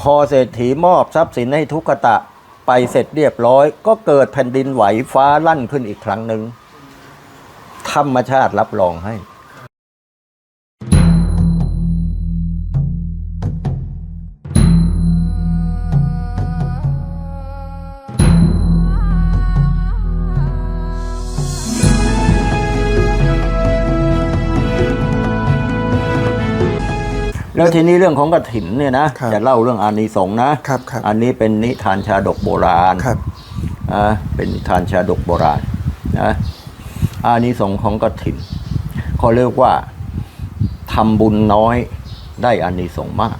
พอเศรษฐีมอบทรัพย์สินให้ทุกขตะไปเสร็จเรียบร้อย ก็เกิดแผ่นดินไหวฟ้าลั่นขึ้นอีกครั้งหนึ่งธรรมชาติรับรองให้ แล้วทีนี้เรื่องของกระถินเนี่ยนะ ครับจะเล่าเรื่องอานิสงส์นะครับครับ อันนี้เป็นนิทานชาดกโบราณครับ อ่าเป็นนิทานชาดกโบราณนะอานิสงส์ของกฐินเขาเรียกว่าทำบุญน้อยได้อานิสงส์มาก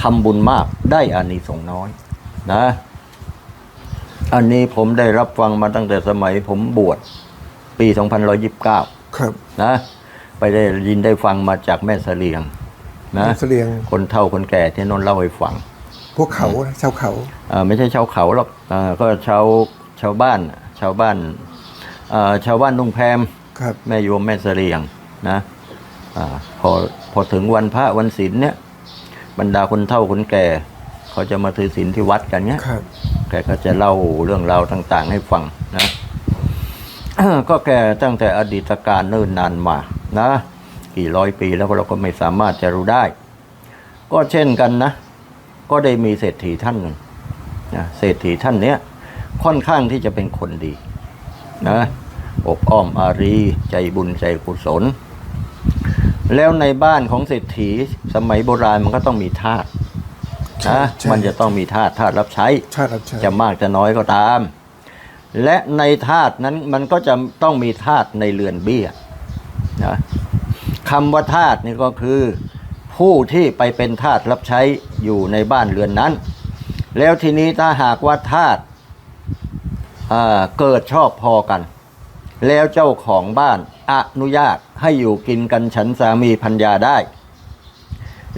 ทำบุญมากได้อานิสงส์น้อยนะ อันนี้ผมได้รับฟังมาตั้งแต่สมัยผมบวชปี 2129 ครับ นะไปได้ยินได้ฟังมาจากแม่เสลียง นะเสลียงคนเฒ่าคนแก่ที่นนท์เล่าให้ฟัง พวกเขานะชาวเขาอ่าไม่ใช่ชาวเขาหรอกอ่าก็ชาวชาวบ้านชาวบ้านอ่าชาวบ้านนุ่งแพมครับแม่โยมแม่เสลียงนะอาพอพอถึงวันพระวันศีลเนี่ย บรรดาคนเฒ่าคนแก่ เขาจะมาถือศีลที่วัดกันเนี่ยครับแกก็จะเล่าเรื่องราวต่าง ๆ ให้ฟังนะก็แกตั้งแต่อดีตการเนิ่นนานมานะ กี่ร้อยปีแล้วเราก็ไม่สามารถจะรู้ได้ ก็เช่นกันนะ ก็ได้มีเศรษฐีท่านหนึ่งนะเศรษฐีท่านเนี้ยค่อนข้างที่จะเป็นคนดีนะอบอ้อมอารี ใจบุญใจกุศล แล้วในบ้านของเศรษฐีสมัยโบราณมันก็ต้องมีทาสใช่นะใช่มันจะต้องมีทาสทาสรับใช้ชาติรับใช้จะมากจะน้อยก็ตาม และในธาตุนั้นมันก็จะต้องมีธาตุในเรือนเบี้ยนะ คำว่าธาตุนี่ก็คือ ผู้ที่ไปเป็นทาสรับใช้อยู่ในบ้านเรือนนั้น แล้วทีนี้ถ้าหากว่าธาตุเกิดชอบพอกัน แล้วเจ้าของบ้านอนุญาตให้อยู่กินกันฉันสามีพัญญาได้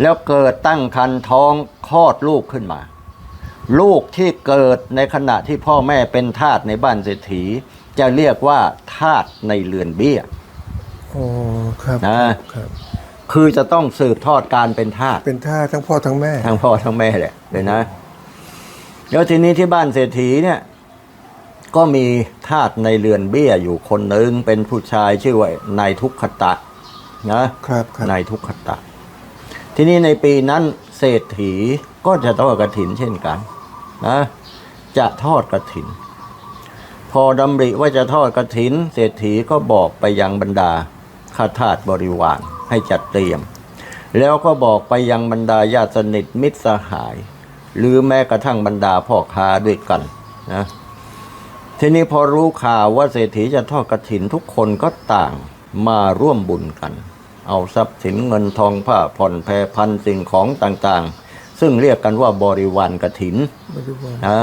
แล้วเกิดตั้งคันท้องคลอดลูกขึ้นมา ลูกที่เกิดในขณะที่พ่อแม่เป็นทาสในบ้านเศรษฐี จะเรียกว่าทาสในเรือนเบี้ย อ๋อครับนะ ครับ คือจะต้องสืบทอดการเป็นทาสเป็นท่าสทั้งพ่อทั้งแม่ ทั้งพ่อทั้งแม่แหละเลยนะแล้วทีนี้ที่บ้านเศรษฐีเนี่ย ก็มีทาสในเรือนเบี้ยอยู่คนหนึ่งเป็นผู้ชายชื่อว่านายทุกขตะนะ ครับครับนายทุกขตะ ทีนี้ในปีนั้นเศรษฐีก็จะทอดกระถินเช่นกันนะจะทอดกระถิน พอดำริว่าจะทอดกระถิน เศรษฐีก็บอกไปยังบรรดา ข้าทาสบริวารให้จัดเตรียม แล้วก็บอกไปยังบรรดาญาติสนิทมิตรสหาย หรือแม้กระทั่งบรรดาพ่อค้าด้วยกันนะทีนี้พอรู้ข่าวว่าเศรษฐีจะทอดกระถินทุกคนก็ต่างมาร่วมบุญกัน เอาทรัพย์สินเงินทองผ้าผ่อนแพรพันสิ่งของต่างๆ ซึ่งเรียกกันว่าบริวารกถินไม่ได้ว่านะ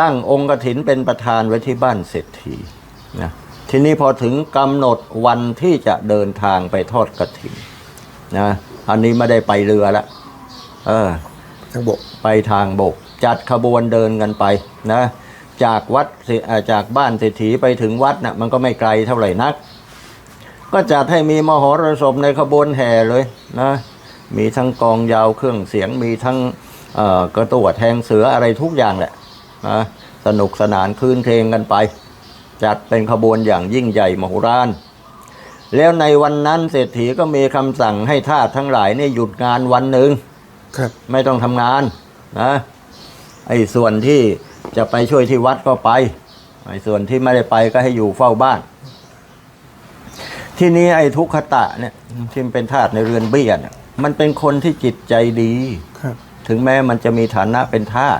ตั้งองค์กถินเป็นประธานไว้ที่บ้านเศรษฐีนะ ทีนี้พอถึงกำหนดวันที่จะเดินทางไปทอดกถินนะอันนี้ไม่ได้ไปเรือละเออทั้งบกไปทางบก จัดขบวนเดินกันไปนะจากวัดเสอ่าจากบ้านเศรษฐีไปถึงวัดนะ่ะมันก็ไม่ไกลเท่าไหร่นัก ก็จัดให้มีมหรสพในขบวนแห่เลยนะมีทั้งกองยาวเครื่องเสียงมีทั้งเอ่อกระตัวแทงเสืออะไรทุกอย่างแหละนะสนุกสนานคืนเพลงกันไป จัดเป็นขบวนอย่างยิ่งใหญ่มโหฬารแล้วในวันนั้นเศรษฐีก็มีคำสั่งให้ทาสทั้งหลายเนี่ยหยุดงานวันหนึ่งครับไม่ต้องทำงานนะไอ้ส่วนที่จะไปช่วยที่วัดก็ไปไอ้ส่วนที่ไม่ได้ไปก็ให้อยู่เฝ้าบ้าน ที่นี้ไอ้ทุกขตะเนี่ยที่มันเป็นทาสในเรือนเบี้ยเนี่ยมันเป็นคนที่จิตใจดีครับ ถึงแม้มันจะมีฐานะเป็นทาส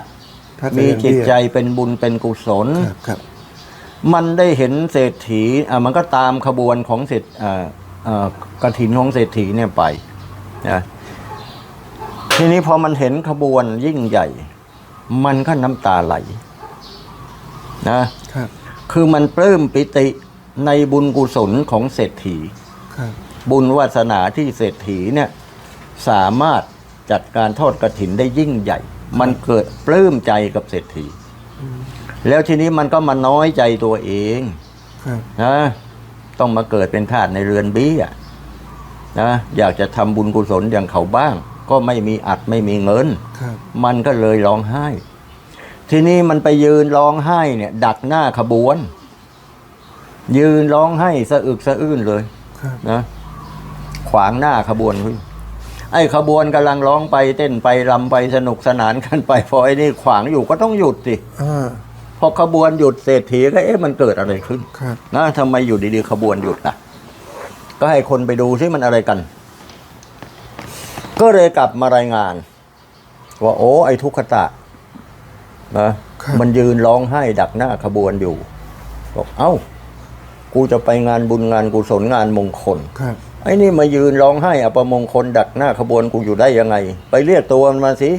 ท่าสมีจิตใจเบี้ยเป็นบุญเป็นกุศลครับครับ มันได้เห็นเศรษฐีอะมันก็ตามขบวนของเศรษอ่าอ่ากระถินของเศรษฐีเนี่ยไปนะทีนี้พอมันเห็นขบวนยิ่งใหญ่ มันก็น้ำตาไหลนะครับ คือมันปลื้มปิติในบุญกุศลของเศรษฐี ครับ บุญวาสนาที่เศรษฐีเนี่ยสามารถจัดการทอดกระถินได้ยิ่งใหญ่ มันเกิดปลื้มใจกับเศรษฐี แล้วทีนี้มันก็มาน้อยใจตัวเองครับนะต้องมาเกิดเป็นทาสในเรือนเบี้ยนะอยากจะทำบุญกุศลอย่างเขาบ้าง ก็ไม่มีอัดไม่มีเงินครับมันก็เลยร้องไห้ ทีนี้มันไปยืนร้องไห้เนี่ย ดักหน้าขบวน ยืนร้องไห้สะอึกสะอื้นเลยครับนะขวางหน้าขบวนขึ้น ไอ้ขบวนกำลังร้องไปเต้นไปรำไปสนุกสนานกันไปพอไอ้นี่ขวางอยู่ก็ต้องหยุดสิอ่าพอขบวนหยุดเศรษฐีก็เอ๊ะมันเกิดอะไรขึ้นครับนะทำไมอยู่ดีๆขบวนหยุดอะก็ให้คนไปดูซิมันอะไรกัน ก็เลยกลับมารายงาน ว่าโอ้ไอ้ทุกขตะนะมันยืนร้องไห้ดักหน้าขบวนอยู่บอกเอ้า กูจะไปงานบุญงานกุศลงานมงคลครับ ไอ้นี่มายืนร้องไห้อัปมงคลดักหน้าขบวนกูอยู่ได้ยังไง ไปเรียกตัวมันมาสิ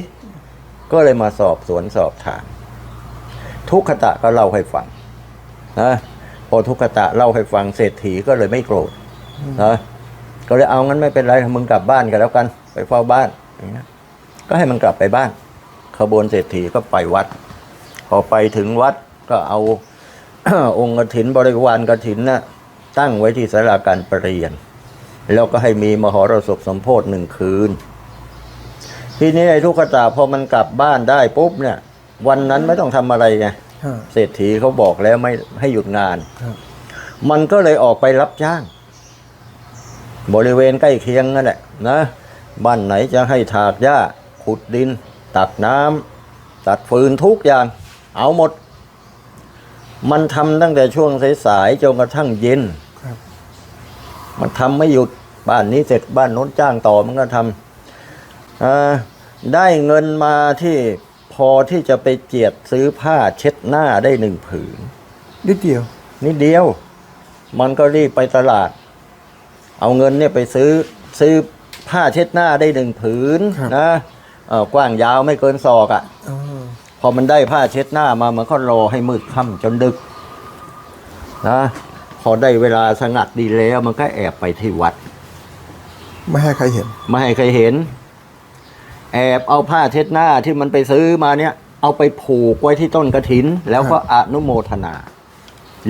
ก็เลยมาสอบสวนสอบถาม ทุกขตะก็เล่าให้ฟังนะพอทุกขตะเล่าให้ฟังเศรษฐีก็เลยไม่โกรธนะก็เลยเอางั้นไม่เป็นไรมึงกลับบ้านกันแล้วกัน ไปเฝ้าบ้านอย่างนี้ก็ให้มันกลับไปบ้าน ขบวนเศรษฐีก็ไปวัด พอไปถึงวัดก็เอาองค์กฐินบริวารกฐินน่ะตั้งไว้ที่ศาลาการประเรียน แล้วก็ให้มีมหรสพสมโพธิหนึ่งคืน ทีนี้ไอ้ทุกขตาพอมันกลับบ้านได้ปุ๊บเนี่ย วันนั้นไม่ต้องทำอะไรไงอ่าเศรษฐีเขาบอกแล้วไม่ให้หยุดงานครับมันก็เลยออกไปรับจ้าง บริเวณใกล้เคียงนั่นแหละนะ บ้านไหนจะให้ถากหญ้า ขุดดิน ตักน้ำตัดฟืนทุกอย่าง เอาหมด มันทำตั้งแต่ช่วงสายๆจนกระทั่งเย็นครับมันทำไม่หยุด บ้านนี้เสร็จบ้านโน้นจ้างต่อมันก็ทำอ่าได้เงินมาที่พอที่จะไปเจียดซื้อผ้าเช็ดหน้าได้หนึ่งผืนนิดเดียว นิดเดียว มันก็รีบไปตลาด เอาเงินเนี่ยไปซื้อซื้อผ้าเช็ดหน้าได้หนึ่งผืนนะเอ่อกว้างยาวไม่เกินศอกอะ่ะอ่าพอมันได้ผ้าเช็ดหน้ามามันก็รอให้มืดค่ำจนดึกนะพอได้เวลาสงัดดีแล้วมันก็แอบไปที่วัด ไม่ให้ใครเห็น ไม่ให้ใครเห็น แอบเอาผ้าเช็ดหน้าที่มันไปซื้อมาเนี่ย เอาไปผูกไว้ที่ต้นกระถิน แล้วก็อนุโมทนา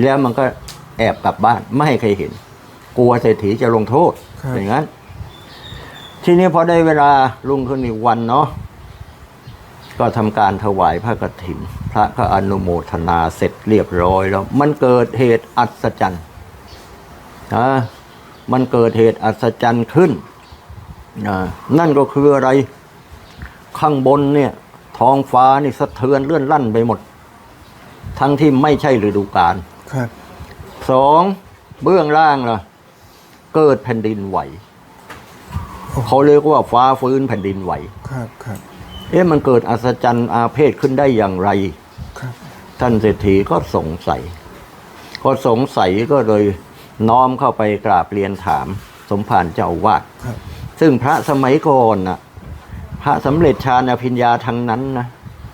แล้วมันก็แอบกลับบ้าน ไม่ให้ใครเห็น กลัวเศรษฐีจะลงโทษครับอย่างนั้น ทีนี้พอได้เวลาลุงขึ้นอีกวันเนาะก็ทำการถวายพระกฐิน พระก็อนุโมทนาเสร็จเรียบร้อยแล้ว มันเกิดเหตุอัศจรรย์นะ มันเกิดเหตุอัศจรรย์ขึ้นนะนั่นก็คืออะไร ข้างบนเนี่ยท้องฟ้านี่สะเทือนเลื่อนลั่นไปหมด ทั้งที่ไม่ใช่ฤดูกาลครับสองเบื้องล่างล่ะ เกิดแผ่นดินไหว เขาเรียกว่าฟ้าฟื้นแผ่นดินไหว ครับครับเอ๊ะมันเกิดอัศจรรย์อาเพศขึ้นได้อย่างไร ครับ ท่านเศรษฐีก็สงสัย ก็สงสัยก็เลย น้อมเข้าไปกราบเรียนถามสมภารเจ้าอาวาดครับซึ่งพระสมัยก่อนน่ะพระสำเร็จฌานอภิญญาทั้งนั้นนะ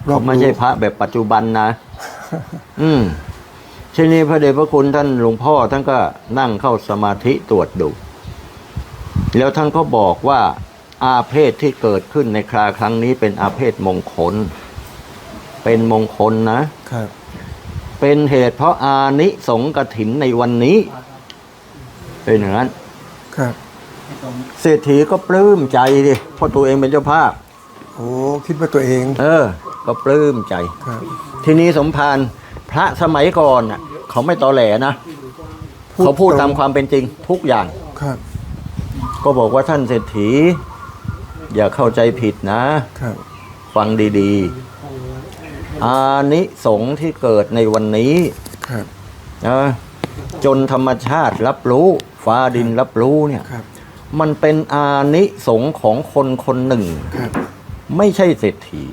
รอบรู้เขาไม่ใช่พระแบบปัจจุบันนะ อืมทีนี้พระเดชพระคุณท่านหลวงพ่อท่านก็นั่งเข้าสมาธิตรวจดู แล้วท่านก็บอกว่าอาเพศที่เกิดขึ้นในคราครั้งนี้เป็นอาเพศมงคล เป็นมงคลนะครับ เป็นเหตุเพราะอานิสงส์กถินในวันนี้ เป็นอย่างนั้น ครับ เศรษฐีก็ปลื้มใจดิเพราะตัวเองเป็นเจ้าภาพ โอ้คิดว่าตัวเอง เออ ก็ปลื้มใจ ครับ ทีนี้สมภารพระสมัยก่อนน่ะเขาไม่ตอแหลนะเขาพูดตามความเป็นจริงทุกอย่าง ครับ ก็บอกว่าท่านเศรษฐี อย่าเข้าใจผิดนะ ครับ ฟังดีๆ อานิสงส์ที่เกิดในวันนี้ครับ นะจนธรรมชาติรับรู้ ฟ้าดินรับรู้เนี่ยครับ มันเป็นอานิสงส์ของคนคนหนึ่ง ครับไม่ใช่เศรษฐี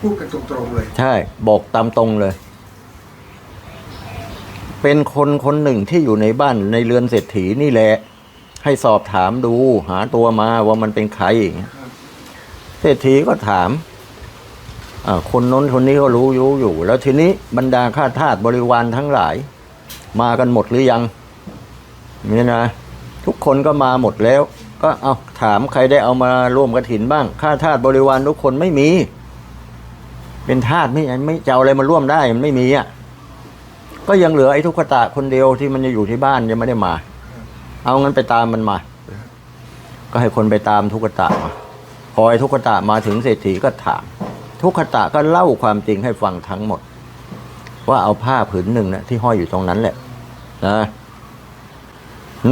พูดกันตรงๆเลย ใช่ บอกตามตรงเลย เป็นคนคนหนึ่งที่อยู่ในบ้านในเรือนเศรษฐีนี่แหละ ให้สอบถามดู หาตัวมาว่ามันเป็นใครอย่างเงี้ยเศรษฐีก็ถามอ่าคนน้นคนนี้ก็รู้อยู่อยู่ แล้วทีนี้บรรดาข้าทาสบริวารทั้งหลาย มากันหมดหรือยัง นี่นะทุกคนก็มาหมดแล้ว ก็เอาถามใครได้เอามาร่วมกระถินบ้างข้าทาสบริวารทุกคนไม่มี เป็นทาสไม่ไม่จะเอาอะไรมาร่วมได้มันไม่มีอะก็ยังเหลือไอ้ทุกขตะคนเดียวที่มันจะอยู่ที่บ้านยังไม่ได้มา เอางั้นไปตามมันมา ก็ให้คนไปตามทุกขตะมาพอไอ้ทุกขตะมาถึงเศรษฐีก็ถาม ทุกขตะก็เล่าความจริงให้ฟังทั้งหมด ว่าเอาผ้าผืนหนึ่งนะที่ห้อยอยู่ตรงนั้นแหละนะ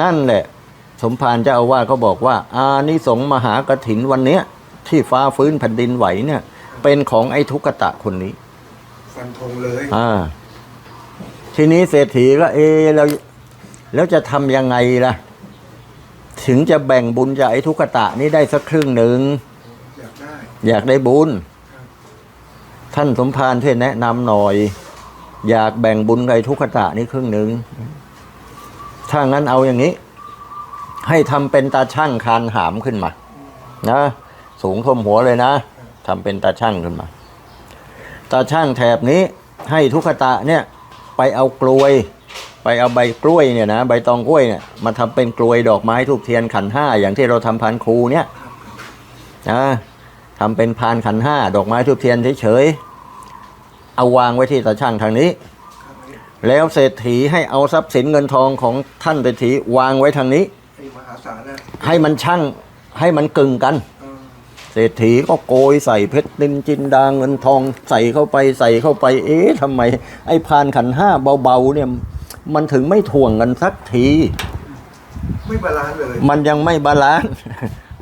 นั่นแหละ สมภารเจ้าอาวาสก็บอกว่า อานิสงส์มหากถินวันเนี้ย ที่ฟ้าฟื้นแผ่นดินไหวเนี่ย เป็นของไอ้ทุกขตะคนนี้ ฟันธงเลยอ่า ทีนี้เศรษฐีก็เอะแล้วแล้วจะทำยังไงล่ะ ถึงจะแบ่งบุญจากไอ้ทุกขตะนี้ได้สักครึ่งหนึ่ง อยากได้อยากได้บุญครับท่านสมภารช่วยแนะนำหน่อย อยากแบ่งบุญกับไอ้ทุกขตะนี้ครึ่งหนึ่ง ถ้างั้นเอาอย่างนี้ ให้ทำเป็นตาช่างคานหามขึ้นมา นะ สูงท่วมหัวเลยนะทำเป็นตาช่างขึ้นมา ตาช่างแถบนี้ให้ทุกขตะเนี่ย ไปเอากลวย ไปเอาใบกล้วยเนี่ยนะใบตองกล้วยเนี่ยมาทำเป็นกลวยดอกไม้ทูบเทียนขันห้าอย่างที่เราทำพานครูเนี่ยนะทำเป็นพานขันห้าดอกไม้ทูบเทียนเฉยๆเอาวางไว้ที่ตาช่างทางนี้ครับอันนี้ แล้วเศรษฐีให้เอาทรัพย์สินเงินทองของท่านเศรษฐีวางไว้ทางนี้ ไอ้มหาศาลนะให้มันช่างให้มันกึ่งกัน เออเศรษฐีก็โกยใส่เพชรนินจินดาเงินทองใส่เข้าไปใส่เข้าไป เอ๊ะทำไม ไอ้พานขันห้าเบาๆเนี่ย มันถึงไม่ถ่วงกันสักที ไม่บาลานซ์เลยมันยังไม่บาลานซ์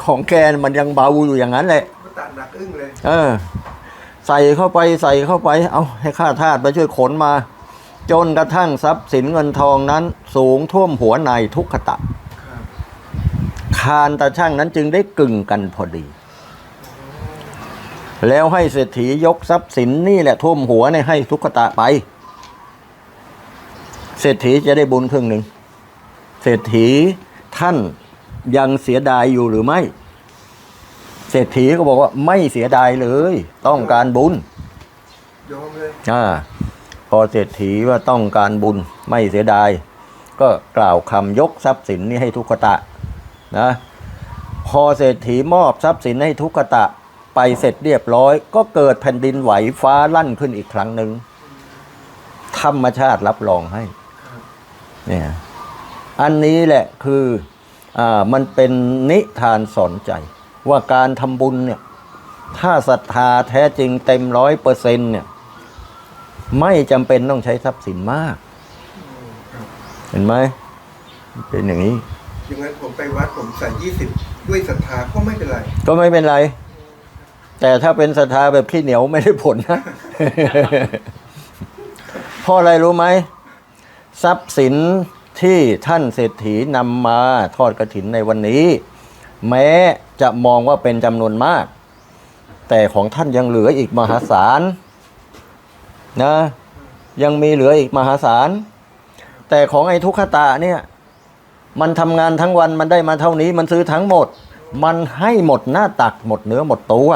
ของแกนมันยังเบาอยู่อย่างนั้นแหละ มันตัดหนักอึ้งเลย เออ ใส่เข้าไปใส่เข้าไป เอาให้ข้าทาสไปช่วยขนมา จนกระทั่งทรัพย์สินเงินทองนั้นสูงท่วมหัวนายทุกขตะครับคานตาช่างนั้นจึงได้กึ่งกันพอดี แล้วให้เศรษฐียกทรัพย์สินนี่แหละท่วมหัวเนี่ยให้ทุกขตะไป เศรษฐีจะได้บุญครึ่งหนึ่ง เศรษฐีท่านยังเสียดายอยู่หรือไม่ เศรษฐีก็บอกว่าไม่เสียดายเลย ต้องการบุญยอมเลยอ่า พอเศรษฐีว่าต้องการบุญไม่เสียดาย ก็กล่าวคำยกทรัพย์สินนี้ให้ทุกขตะนะพอเศรษฐีมอบทรัพย์สินให้ทุกขตะไปเสร็จเรียบร้อย ก็เกิดแผ่นดินไหวฟ้าลั่นขึ้นอีกครั้งหนึ่งธรรมชาติรับรองให้เนี่ยอันนี้แหละคืออ่ามันเป็นนิทานสอนใจ ว่าการทำบุญเนี่ยถ้าศรัทธาแท้จริงเต็มร้อยเปอร์เซ็นเนี่ย ไม่จำเป็นต้องใช้ทรัพย์สินมากครับเห็นไหมเป็นอย่างนี้อย่างนั้นผมไปวัดผมใส่ยี่สิบด้วยศรัทธาก็ไม่เป็นไร ก็ไม่เป็นไร แต่ถ้าเป็นศรัทธาแบบขี้เหนียวไม่ได้ผลนะเพราะอะไรรู้ไหมทรัพย์สินที่ท่านเศรษฐีนำมาทอดกระถินในวันนี้ แม้จะมองว่าเป็นจำนวนมาก แต่ของท่านยังเหลืออีกมหาศาล นะ ยังมีเหลืออีกมหาศาล แต่ของไอ้ทุกขตาเนี่ย มันทำงานทั้งวันมันได้มาเท่านี้ มันซื้อทั้งหมด มันให้หมดหน้าตักหมดเนื้อหมดตัว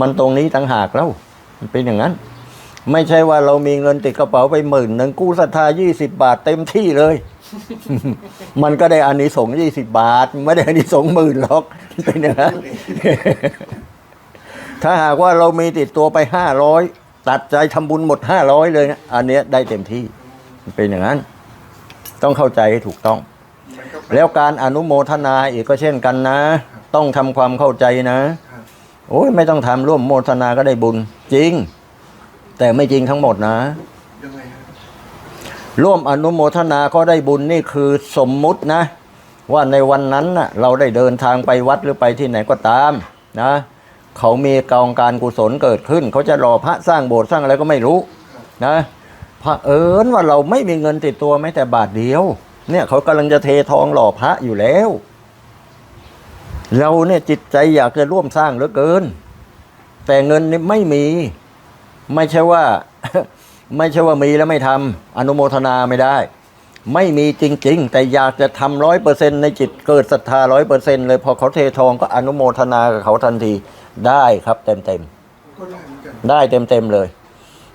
มันตรงนี้ต่างหากแล้ว มันเป็นอย่างนั้น ไม่ใช่ว่าเรามีเงินติดกระเป๋าไปหมื่นหนึ่งกู้ศรัทธายี่สิบาทเต็มที่เลย มันก็ได้อานิสงส์ยี่สิบาท ไม่ได้อานิสงส์หมื่นหรอกเป็นอย่างนั้นถ้าหากว่าเรามีติดตัวไปห้าร้อย ตัดใจทำบุญหมดห้าร้อยเลยนะอันเนี้ยได้เต็มที่มันเป็นอย่างนั้น ต้องเข้าใจให้ถูกต้อง แล้วการอนุโมทนาอีกก็เช่นกันนะ ต้องทำความเข้าใจนะโอ้ยไม่ต้องทำร่วมโมทนาก็ได้บุญจริง แต่ไม่จริงทั้งหมดนะร่วมอนุโมทนาก็ได้บุญนี่คือสมมุตินะ ว่าในวันนั้นนะเราได้เดินทางไปวัดหรือไปที่ไหนก็ตามนะ เขามีกองการกุศลเกิดขึ้น เขาจะรอพระสร้างโบสถ์สร้างอะไรก็ไม่รู้นะพระเอิญว่าเราไม่มีเงินติดตัวแม้แต่บาทเดียว เนี่ยเขากำลังจะเททองหล่อพระอยู่แล้ว เราเนี่ยจิตใจอยากจะร่วมสร้างเหลือเกิน แต่เงินนี่ไม่มี ไม่ใช่ว่า ไม่ใช่ว่ามีแล้วไม่ทำอนุโมทนาไม่ได้ ไม่มีจริง ๆ แต่อยากจะทำร้อยเปอร์เซ็นในจิตเกิดศรัทธาร้อยเปอร์เซ็นเลยพอเขาเททองก็อนุโมทนากับเขาทันที ได้ครับเต็มเต็มก็ได้เหมือนกันๆได้เต็มเต็มๆเลย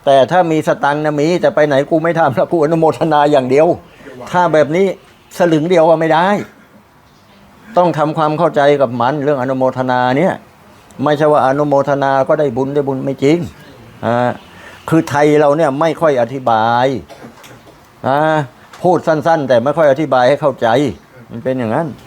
แต่ถ้ามีสตังค์นะมีจะไปไหนกูไม่ทำแล้วกูอนุโมทนาอย่างเดียว ถ้าแบบนี้สลึงเดียวก็ไม่ได้ ต้องทำความเข้าใจกับมันเรื่องอนุโมทนาเนี่ย ไม่ใช่ว่าอนุโมทนาก็ได้บุญได้บุญไม่จริงอ่าคือไทยเราเนี่ยไม่ค่อยอธิบายอ่าพูดสั้น ๆ แต่ไม่ค่อยอธิบายให้เข้าใจ มันเป็นอย่างนั้นค